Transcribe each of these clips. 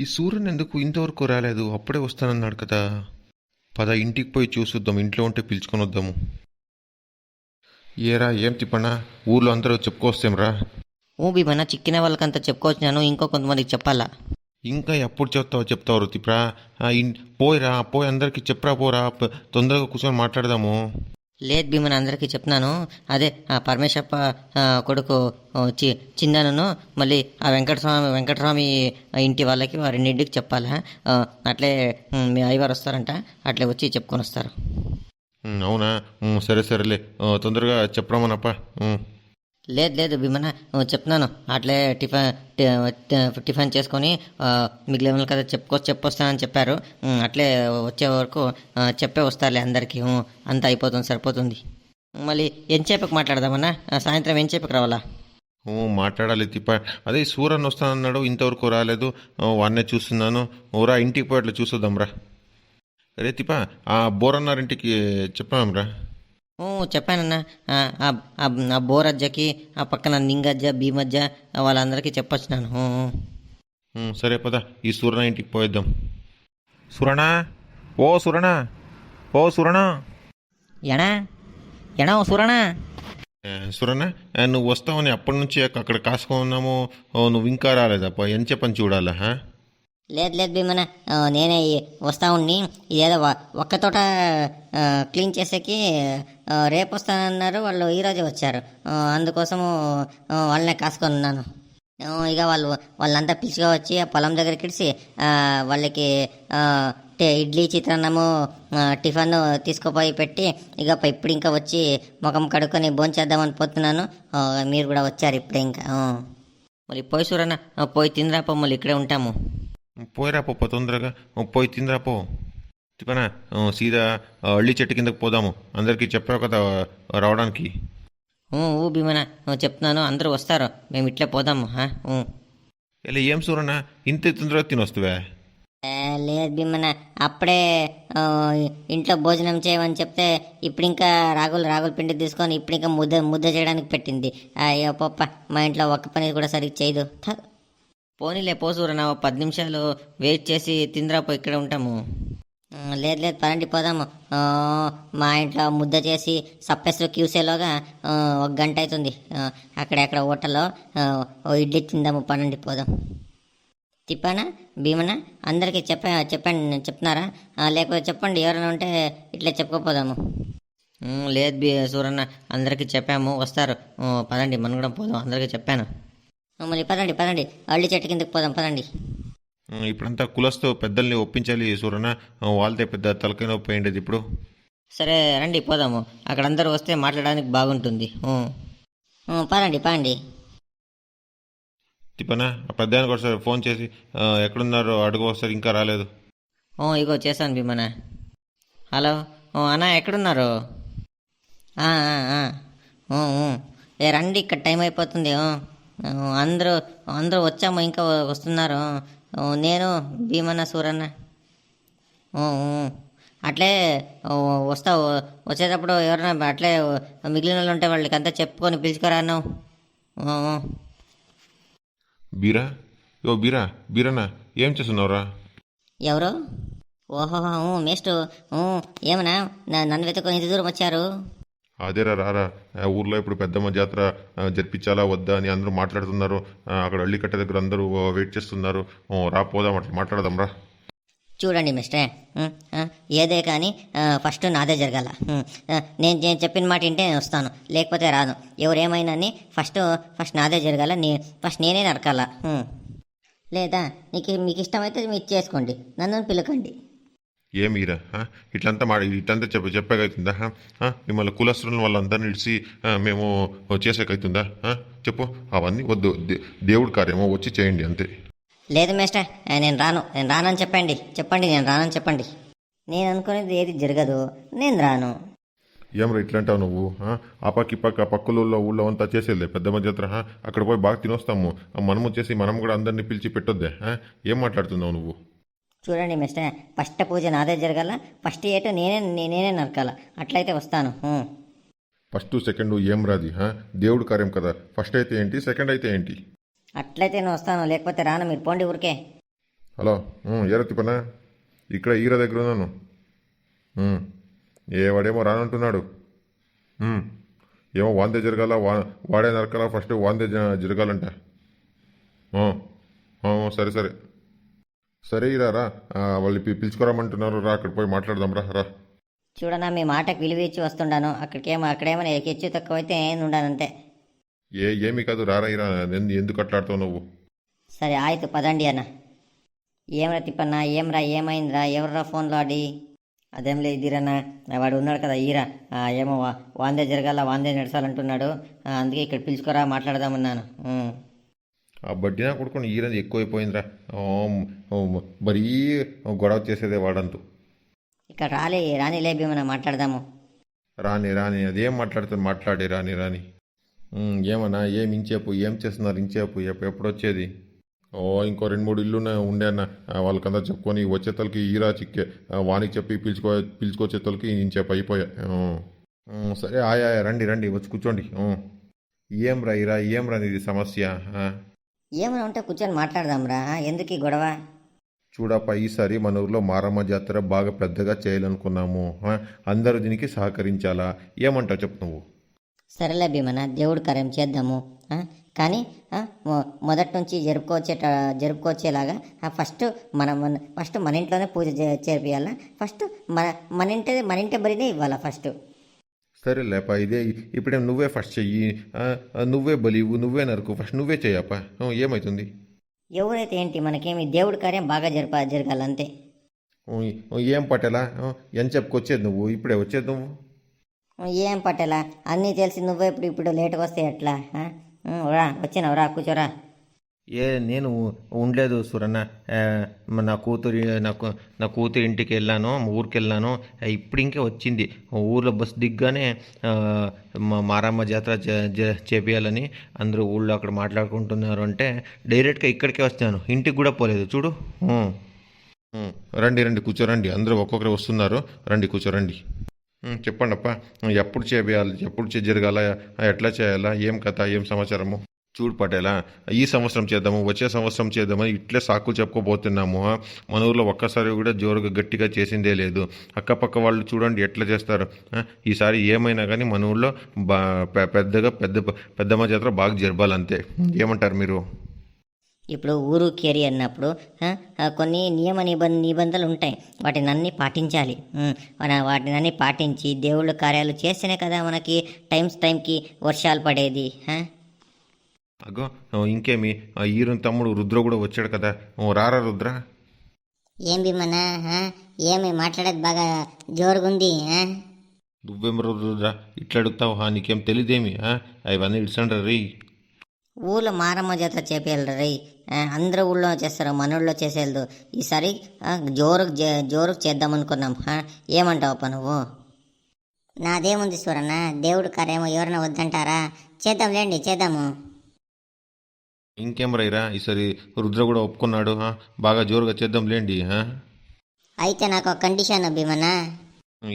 ఈ సూర్యుని ఎందుకు ఇంతవరకు రాలేదు? అప్పుడే వస్తానన్నాడు కదా. పద ఇంటికి పోయి చూసొద్దాం. ఇంట్లో ఉంటే పిలుచుకొని వద్దాము. ఏరా ఏం తిప్పనా? ఊర్లో అందరూ చెప్పుకొస్తాంరా ఊ భీమన్న చిక్కిన వాళ్ళకంతా చెప్పుకొచ్చినాను. ఇంకో కొంతమందికి చెప్పాలా? ఇంకా ఎప్పుడు చెప్తావు చెప్తావు తిప్రా పోయిరా పోయి అందరికి చెప్పరా పోరా. తొందరగా కూర్చొని మాట్లాడదాము. లేదు భీమన్ అందరికీ చెప్తున్నాను. అదే ఆ పరమేశ్వప్ప కొడుకు చి చిన్నను మళ్ళీ ఆ వెంకటస్వామి వెంకటస్వామి ఇంటి వాళ్ళకి ఆ రెండింటికి చెప్పాలా? అట్లే మీ అయ్యవారు వస్తారంట అట్లే వచ్చి చెప్పుకొని వస్తారు. అవునా? సరే సరేలే. తొందరగా చెప్పరామనప్ప లేదు లేదు భీమన్న చెప్తున్నాను. అట్లే టిఫిన్ టిఫిన్ చేసుకొని మిగిలిన వాళ్ళకి కదా చెప్పుకో చెప్పొస్తానని చెప్పారు. అట్లే వచ్చే వరకు చెప్పే వస్తారులే అందరికీ. ఉమ్, అంతా అయిపోతుంది సరిపోతుంది. మళ్ళీ ఎంతసేపుకి మాట్లాడదామన్నా? సాయంత్రం సాయంత్రం ఎంతసేపుకి రావాలా? మాట్లాడాలి తిప్ప. అదే సూరన్ వస్తానన్నాడు ఇంతవరకు రాలేదు. వాడినే వాన్నే చూస్తున్నాను. ఓరా ఇంటికి పోయి అట్లా చూసొద్దాంరా రే. తిప్ప ఆ బోరన్నారింటికి చెప్పాంరా చెప్పానన్నా. ఆ, బోరజ్జకి ఆ పక్కన నింగజ్జ భీమజ్జ వాళ్ళందరికీ చెప్పొచ్చినాను. సరే పద. ఈ సూరణ ఇంటికి పోయిద్దాం. సురణా? ఓ సురణా. ఓ సురణా. ఎనా ఎనా ఓ సురణా? సురణ నువ్వు వస్తావని అప్పటి నుంచి అక్కడ కాసుకున్నాము నువ్వు ఇంకా రాలేదప్ప. ఎంత చెప్పని చూడాలా హా? లేదు లేదు భీమన నేనే వస్తా ఉండి ఇదేదో ఒక్క తోట క్లీన్ చేసేకి రేపు వస్తానన్నారు వాళ్ళు ఈరోజే వచ్చారు. అందుకోసము వాళ్ళనే కాసుకొని ఉన్నాను ఇక వాళ్ళు వాళ్ళంతా పిలుచుగా వచ్చి ఆ పొలం దగ్గరికి ఇడిసి వాళ్ళకి టే- ఇడ్లీ చిత్రాన్నము టిఫిన్ తీసుకుపోయి పెట్టి ఇక ఇప్పుడు ఇంకా వచ్చి ముఖం కడుక్కొని భోంచేద్దామని పోతున్నాను. మీరు కూడా వచ్చారు ఇప్పుడే ఇంకా. మరి పోయి సూరన్న పోయి తిందిరాపో మళ్ళీ ఇక్కడే ఉంటాము. పోయిరా పప్ప తొందరగా ఓ, పోయి తిందిరా పో తిప్పనా ఓ, సీదా అళ్ళి చెట్టు కిందకి పోదాము అందరికీ చెప్పావు కదా రావడానికి ఊ ఊ భీమన చెప్తున్నాను అందరూ వస్తారు మేము ఇట్లే పోదాము. ఇలా ఏం సూరణ ఇంత తొందరగా తినొస్తువే లేదు భీమన అప్పుడే ఇంట్లో భోజనం చేయమని చెప్తే ఇప్పుడు ఇంకా రాగులు రాగుల పిండి తీసుకొని ఇప్పుడు ఇంకా ముద్ద ముద్ద చేయడానికి పెట్టింది అయ్యో పప్ప మా ఇంట్లో ఒక్క పని కూడా సరిగ్గా చేయదు. పోనీలే పోసూరన్న ఓ పది నిమిషాలు వెయిట్ చేసి తిందిరాపో ఇక్కడ ఉంటాము. లేదు లేదు పదండి పోదాము. మా ఇంట్లో ముద్ద చేసి సప్పెస్లో క్యూసేలోగా ఒక గంట అవుతుంది. అక్కడెక్కడ హోటల్లో ఇడ్లీ తిందాము పనండి పోదాం. తిప్పానా భీమనా? అందరికీ చెప్పా చెప్పండి చెప్తున్నారా? లేకపోతే చెప్పండి ఎవరైనా ఉంటే ఇట్లా చెప్పుకోపోదాము. లేదు బీ సూరన్న అందరికీ చెప్పాము వస్తారు. పదండి మనం కూడా పోదాం అందరికీ చెప్పాను. మరి పదండి పదండి. అల్లి చెట్టు కిందకి పోదాం పదండి. ఇప్పుడంతా కులస్తూ పెద్దల్ని ఒప్పించాలి సూరణ ఆ, వాళ్ళదే పెద్ద తలకాయ నొప్పి ఇప్పుడు. సరే రండి పోదాము. అక్కడ అందరూ వస్తే మాట్లాడడానికి బాగుంటుంది. పదండి పదండి. తిప్పనా? పెద్దానికి ఒకసారి ఫోన్ చేసి ఎక్కడున్నారో అడుగు వస్తారు ఇంకా రాలేదు. ఓ ఇగో చేశాను భీమన హలో? ఓ అన్న ఎక్కడున్నారు. ఏ రండి ఇక్కడ టైం అయిపోతుంది. అందరూ అందరూ వచ్చాము ఇంకా వస్తున్నారు. నేను భీమన్న సూరన్న. అట్లే ఊ, వస్తా వచ్చేటప్పుడు ఎవరైనా అట్లే మిగిలిన వాళ్ళు ఉంటే వాళ్ళకి అంతా చెప్పుకొని పిలుచుకురా అన్నావు. బీరా? యో బీరా బీరనా ఏం చేస్తున్నావురా? ఎవరు? ఓహో మేస్టు ఏమన్నా? నన్ను వెతుకొని ఇంత దూరం వచ్చారు? అదేరా రారా ఊర్లో ఇప్పుడు పెద్దమ్మ జాతర జరిపించాలా వద్దా అని అందరూ మాట్లాడుతున్నారు. అక్కడ అల్లికట్ట దగ్గర అందరూ వెయిట్ చేస్తున్నారు. రాపోదాం రా పోదాం అట్లా మాట్లాడదాం రా. చూడండి మిస్టర్ ఏదే కానీ ఫస్ట్ నాదే జరగాల. నేను నేను చెప్పిన మాట వింటే వస్తాను. లేకపోతే రాను. ఎవరేమైనా అని ఫస్ట్ ఫస్ట్ నాదే జరగాల. నీ ఫస్ట్ నేనే నరకాల. లేదా నీకు మీకు ఇష్టమైతే మీరు చేసుకోండి. నన్ను పిలకండి. ఏమీరా? ఇట్లంతా మా ఇట్లంతా చెప్ప చెప్పేకైతుందా? ఆ? మిమ్మల్ని కులస్తులను వాళ్ళందరినీ ఇడిచి మేము చేసేకైతుందా? చెప్పు అవన్నీ వద్దు దేవుడి కార్యమో వచ్చి చేయండి అంతే లేదు మిస్టర్ నేను రాను నేను రానని చెప్పండి చెప్పండి నేను రానని చెప్పండి నేను అనుకునేది ఏది జరగదు నేను రాను ఏమరా ఇట్లంటావు నువ్వు ఆ? పక్క ఈ పక్క పక్కల ఊళ్ళో ఊళ్ళో అంతా చేసేదిలే పెద్దమ్మ జాతర? అక్కడ పోయి బాగా తినొస్తాము మనము చేసి మనం కూడా అందరినీ పిలిచి పెట్టొద్దే? ఏం మాట్లాడుతున్నావు నువ్వు చూడండి మిస్టర్ ఫస్ట్ పూజ నాదే జరగాల ఫస్ట్ ఏటో నేనే నేనే నరకాల. అట్లయితే వస్తాను. ఫస్ట్ సెకండ్ ఏం రాది? దేవుడి కార్యం కదా. ఫస్ట్ అయితే ఏంటి సెకండ్ అయితే ఏంటి? అట్లయితే నేను వస్తాను లేకపోతే రాను మీరు పోండి ఊరికే. హలో ఏరా తిప్పనా? ఇక్కడ ఈర దగ్గర ఉన్నాను. ఏ వాడేమో రానంటున్నాడు. ఏమో వాందే జరగాల వా వాడే నరకాల ఫస్ట్ వాందే జరగాలంట. సరే సరే. సరే ఇరా రా. ఆ, వాళ్ళు పి- పిలుచుకోరమ్మంటున్నారు రా అక్కడ పోయి మాట్లాడదాం రా రా. చూడనా మీ మాటకు విలువ ఇచ్చి వస్తుండాను. అక్కడికేమో అక్కడేమో హెచ్చు తక్కువ అయితే నేను ఉండాను అంతే. ఏ ఏమి కాదు రారా ఇరా. ఎందు- ఎందుకు అట్లాడుతావు నువ్వు? సరే ఆಯ್ತು పదండి అన్న. ఏమరా తిప్పన్నా ఏమరా ఏమైందిరా? ఎవర్రా ఫోన్లో ఆడి? అదేం లేదు ఇదిరన్న వాడు ఉన్నాడు కదా ఈరా. ఏమో వాందే జరగాల వాందే నడచాలంటున్నాడు అందుకే ఇక్కడ పిలుచుకోరా మాట్లాడదామన్నాను. ఆ బడ్డీ నా కొడుకుని ఈరది ఎక్కువైపోయిందిరా. మరీ గొడవ చేసేదే వాడంతు. ఇక్కడ రాలే రాని భీమన మాట్లాడదాము. రాని రాని అదేం మాట్లాడుతుంది మాట్లాడే రాని రాని. ఏమన్నా ఏం ఇంచేపు ఏం చేస్తున్నారు ఇంచేపు ఎప్పు- ఎప్పుడు వచ్చేది ఓ ఇంకో రెండు మూడు ఇల్లు ఉండే అన్న ఆ, వాళ్ళకంతా చెప్పుకొని వచ్చేతలకి ఈరా చిక్కే వానికి చెప్పి పిలుచుకో పిలుచుకొచ్చేతలకి ఇంచేపు అయిపోయా. సరే ఆయా ఆయా, రండి రండి వచ్చి కూర్చోండి. ఏం రా ఈరా ఏం రా ఇది సమస్య? ఏమైనా ఉంటే కూర్చొని మాట్లాడదాంరా. ఎందుకు ఈ గొడవ? చూడప్ప ఈసారి మన ఊర్లో మారమ్మ జాతర బాగా పెద్దగా చేయాలనుకున్నాము? అందరూ దీనికి సహకరించాలా? ఏమంటావు చెప్పు నువ్వు. సరేలే భీమన దేవుడి కార్యం చేద్దాము? కానీ మొదటి నుంచి జరుపుకోవచ్చేట జరుపుకోవచ్చేలాగా ఫస్ట్ మన ఫస్ట్ మన ఇంట్లోనే పూజ చే- చేపియాలా? ఫస్ట్ మన మన ఇంటి మన ఇంటి బరినే ఇవ్వాలా ఫస్ట్? సరే లేప ఇదే ఇప్పుడే నువ్వే ఫస్ట్ చెయ్యి. నువ్వే బలివు నువ్వే నరుకు ఫస్ట్ నువ్వే చెయ్యప్ప. ఆ, ఏమవుతుంది ఎవరైతే ఏంటి మనకేమి దేవుడి కార్యం బాగా జరప జరగాలంతే. ఏం పట్టేలా ఎంత చెప్పుకొచ్చేది నువ్వు? ఇప్పుడే వచ్చేది నువ్వు? ఏం పట్టేలా అన్నీ తెలిసి నువ్వే ఇప్పుడు ఇప్పుడు లేట్గా వస్తే ఎట్లా? రా వచ్చినావు రా కూర్చోరా. ఏ నేను ఉండలేదు సురన్న. నా కూతురి నాకు నా కూతురి ఇంటికి వెళ్ళాను మా ఊరికి వెళ్ళాను. ఇప్పుడు ఇంకే వచ్చింది. ఊర్లో బస్ దిగ్గానే మా మారమ్మ జాతర చే- చేపియాలని అందరూ ఊళ్ళో అక్కడ మాట్లాడుకుంటున్నారు అంటే డైరెక్ట్గా ఇక్కడికే వచ్చాను ఇంటికి కూడా పోలేదు. చూడు. రండి రండి కూర్చోరండి. అందరూ ఒక్కొక్కరు వస్తున్నారు. రండి కూర్చోరండి. చెప్పండి అప్ప ఎప్పుడు చేయాలి ఎప్పుడు చే- జరగాల ఎట్లా చేయాలా ఏం కథ ఏం సమాచారము? చూడు పటేలా ఈ సంవత్సరం చేద్దాము వచ్చే సంవత్సరం చేద్దామని ఇట్లే సాకులు చెప్పుకోబోతున్నాము. మన ఊర్లో ఒక్కసారి కూడా జోరుగా గట్టిగా చేసిందే లేదు. అక్కపక్క వాళ్ళు చూడండి ఎట్లా చేస్తారు. ఈసారి ఏమైనా కానీ మన ఊర్లో బా పె- పెద్దగా పెద్ద పెద్దమ్మ జాతర బాగా జరపాలంతే. ఏమంటారు మీరు? ఇప్పుడు ఊరు కేరి అన్నప్పుడు కొన్ని నియమ నిబంధ నిబంధనలు ఉంటాయి. వాటిని అన్ని పాటించాలి. మన వాటిని అన్ని పాటించి దేవుళ్ళ కార్యాలు చేస్తేనే కదా మనకి టైమ్స్ టైంకి వర్షాలు పడేది. అగో ఇంకేమి? ఆ ఈరుని తమ్ముడు రుద్ర కూడా వచ్చాడు కదా. రారా రుద్ర. ఏం భీమన్నా ఆ? ఏమి మాట్లాడేది బాగా జోరుగుంది? నువ్వేం రుద్ర? ఇట్లా అడుగుతావు నీకేం తెలియదేమి? అవన్నీ ఇడ్సండ్రా రీ ఊళ్ళో మారమ్మ జాతర చేపేయాలి రై అందరూ ఊళ్ళో చేస్తారు మన ఊళ్ళో చేసేది ఈసారి జోరుకు జోరుకు చేద్దాం అనుకున్నాం? ఏమంటావు నువ్వు? నాదేముంది సూరన్న దేవుడు కార్యమో ఎవరైనా వద్దంటారా? చేద్దాంలేండి చేద్దాము. ఇంకేం రైరా ఈసారి రుద్ర కూడా ఒప్పుకున్నాడు ఆ? బాగా జోరుగా చేద్దాం లేండి ఆ? అయితే నాకు ఒక కండిషన్ భీమన్నా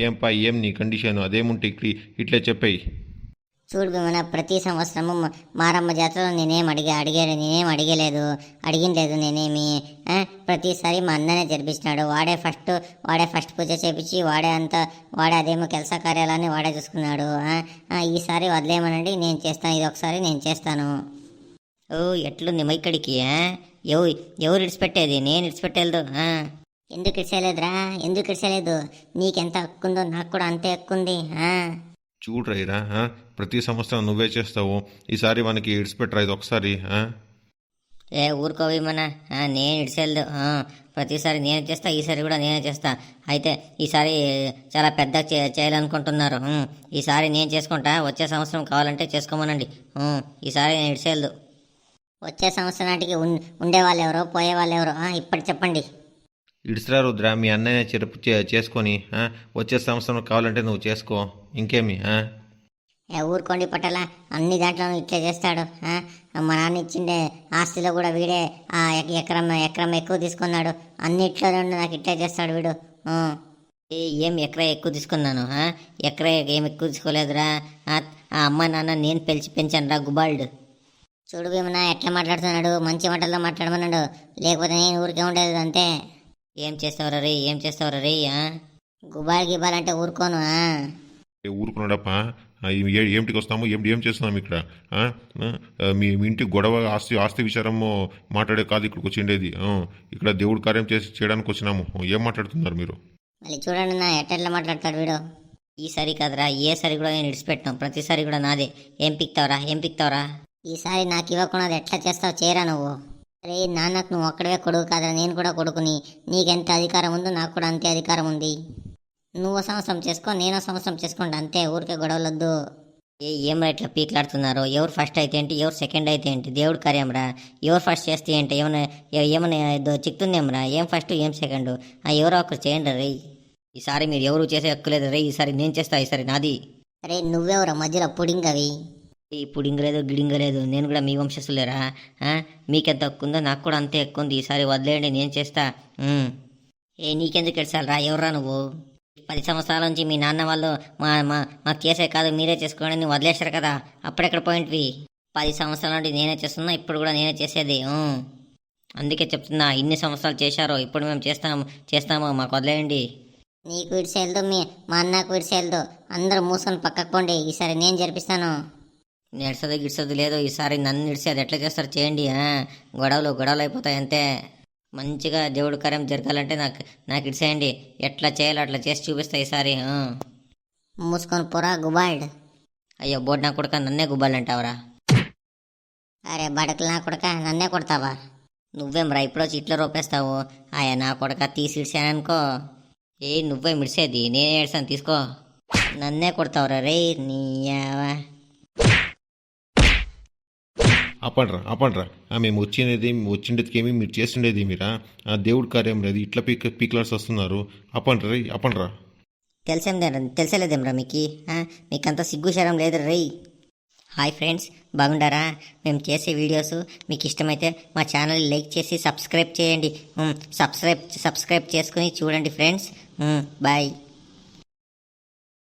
ఏం పా ఏం నీ కండిషన్ అదేముంటే ఇట్లా ఇట్లే చెప్పేయి చూడు భీమన్న ప్రతి సంవత్సరము మ- మారమ్మ జాతరలో నేనేం అడిగా అడిగే నేనేం అడిగలేదు అడిగినలేదు నేనేమి ఆ? ప్రతిసారి మా అన్ననే జరిపిస్తున్నాడు వాడే ఫస్ట్ వాడే ఫస్ట్ పూజ చేపించి వాడే అంతా వాడే అదేమో ಕೆಲಸ కార్యాలన్నీ వాడే చూసుకున్నాడు ఆ? ఆ, ఈసారి వదిలేయమనండి నేను చేస్తాను ఇది ఒకసారి నేను చేస్తాను ఓ ఎట్లుంది మైక్కడికి ఆ? ఎవు ఎవరు ఇడిచిపెట్టేది నేను ఇడిచిపెట్టేది ఆ? ఎందుకు ఇడ్చలేదురా ఎందుకు ఇడ్చలేదు నీకెంత హక్కుందో నాకు కూడా అంతే హక్కుంది ఆ? చూడు రైరా? ప్రతి సంవత్సరం నువ్వే చేస్తావు ఈసారి మనకి ఇడిచిపెట్టరా ఇది ఒకసారి ఆ? ఏ ఊరుకోవి మన నేను ఇడిసేది ప్రతిసారి నేను చేస్తా ఈసారి కూడా నేనే చేస్తా అయితే ఈసారి చాలా పెద్ద చే- చేయాలనుకుంటున్నారు ఈసారి నేను చేసుకుంటా వచ్చే సంవత్సరం కావాలంటే చేసుకోమనండి ఈసారి నేను ఇడిసేది వచ్చే సంవత్సరం నాటికి ఉన్- ఉండేవాళ్ళు ఎవరో పోయేవాళ్ళు ఎవరో ఆ, ఇప్పుడు చెప్పండి ఇడుసురా రుద్ర మీ అన్నయ్య చెరుపు చేసుకొని వచ్చే సంవత్సరం కావాలంటే నువ్వు చేసుకో ఇంకేమి ఆ? ఏ ఊరుకోండి పట్టల అన్ని దాంట్లో ఇట్లే చేస్తాడు ఆ? మా నాన్న ఇచ్చిండే ఆస్తిలో కూడా వీడే ఎకరం ఎకరం ఎక్కువ తీసుకున్నాడు అన్నిట్లో నాకు ఇట్లే చేస్తాడు వీడు. ఏ, ఎకరా ఎక్కువ తీసుకున్నాను ఆ? ఎకరా ఏం ఎక్కువ తీసుకోలేదురా ఆ ఆ అమ్మ నాన్న నేను పెంచి పెంచాను రా గుబాల్డ్ చూడు భీమన్న ఎట్లా మాట్లాడుతున్నాడు? మంచి మాటల్లో మాట్లాడమన్నాడు. లేకపోతే నేను ఊరికే ఉండేది అంతే. ఏం చేస్తావురా రే? ఏం చేస్తావురా రే? ఆ? గుబాల్ గిబాల్ అంటే ఊరుకోను ఊరుకున్నాడప్ప? ఏమిటికి వస్తాము ఏమిటి ఏం చేస్తున్నాం ఇక్కడ? మీ మీ ఇంటి గొడవ ఆస్తి ఆస్తి విచారము మాట్లాడే కాదు ఇక్కడికి వచ్చిండేది ఆ, ఇక్కడ దేవుడి కార్యం చేసి చేయడానికి వచ్చినాము. ఏం మాట్లాడుతున్నారు మీరు? మళ్ళీ చూడండి నా ఎట్లా మాట్లాడతాడు వీడు? ఈసారి కాదురా ఏ సరి కూడా నేను ఇడిచిపెట్టాను ప్రతిసారి కూడా నాదే. ఏం పిక్తావురా? ఏం పిక్తావురా? ఈసారి నాకు ఇవ్వకుండా అది ఎట్లా చేస్తావు చేయరా నువ్వు? అరే నాన్నకు నువ్వు ఒక్కడవే కొడుకు కాదా నేను కూడా కొడుకుని. నీకెంత అధికారం ఉందో నాకు కూడా అంతే అధికారం ఉంది. నువ్వు సంవత్సరం చేసుకో నేను సంవత్సరం చేసుకోండి అంతే. ఊరికే గొడవలొద్దు. ఏ ఏం ఇట్లా పీక్లాడుతున్నారో? ఎవరు ఫస్ట్ అయితే ఏంటి ఎవరు సెకండ్ అయితే ఏంటి? దేవుడు కార్యంరా ఎవరు ఫస్ట్ చేస్తే ఏంటి? ఏమైనా ఏమైనా ఏదో చిక్తుందేమ్రా ఏం ఫస్ట్ ఏం సెకండ్ ఎవరో ఒకరు చేయండి రే ఈసారి మీరు ఎవరు చేసే హక్కులేదు రే. ఈసారి నేను చేస్తా ఈసారి నాది. అరే నువ్వెవరా మధ్యలో పుడింగ్ అవి. ఈ పుడింగలేదో గిడింగలేదు. నేను కూడా మీ వంశస్థులేరా మీకెంత ఎక్కువ ఉందో నాకు కూడా అంతే ఎక్కువ ఉంది ఈసారి వదిలేయండి నేను చేస్తా. ఏ నీకెందుకు ఎడసాలరా ఎవర్రా నువ్వు? పది సంవత్సరాల నుంచి మీ నాన్న వాళ్ళు మా మా మాకు చేసే కాదు మీరే చేసుకోండి నువ్వు వదిలేశారు కదా. అప్పుడెక్కడ పోయింటివి పది సంవత్సరాల నుండి నేనే చేస్తున్నా ఇప్పుడు కూడా నేనే చేసేది. అందుకే చెప్తున్నా ఇన్ని సంవత్సరాలు చేశారో ఇప్పుడు మేము చేస్తాము చేస్తాము మాకు వదిలేయండి. నీకు విడిసేయలేదు మీ మా అన్నకు విడిసేయలేదు అందరూ మూసుకొని పక్కకు పోండి ఈసారి నేను జరిపిస్తాను. నిడసదు గిడ్సదు లేదు ఈసారి నన్ను నిడిసేది ఎట్లా చేస్తారు చేయండి? గొడవలు గొడవలు అయిపోతాయి అంతే. మంచిగా దేవుడి కార్యం జరగాలంటే నాకు నాకు ఇడిసేయండి ఎట్లా చేయాలో అట్లా చేసి చూపిస్తా ఈసారి. మూసుకొని పోరా గుబాల్డ్ అయ్యో బోర్డు నా కొడుక నన్నే గుబ్బాలంటావరా అరే బడకలు నా కొడక నన్నే కొడతావా? నువ్వేం రా ఇప్పుడు వచ్చి ఇట్లా రూపేస్తావు ఆయా నా కొడక తీసి ఇడిసాననుకో ఏ నువ్వే మిడిసేది నేనే ఏడ్సాను తీసుకో. నన్నే కొడతావురా రే నీ యావా. ఆపండ్రా ఆపండ్రా. ఆ, మేము వచ్చినది వచ్చిండేదికేమి మీరు చేస్తుండేది మీరా? ఆ దేవుడి కార్యం లేదు ఇట్లా పీక్ పీక్లర్స్ వస్తున్నారు. ఆపండ్రా రే ఆపండ్రా. తెలిసేందే తెలిసలేదేమ్రా మీకు? ఆ? మీకంత సిగ్గు శరం లేదు రై హాయ్ ఫ్రెండ్స్ బాగుండారా? మేము చేసే వీడియోస్ మీకు ఇష్టమైతే మా ఛానల్ లైక్ చేసి సబ్స్క్రైబ్ చేయండి. సబ్స్క్రైబ్ సబ్స్క్రైబ్ చేసుకుని చూడండి ఫ్రెండ్స్. బాయ్.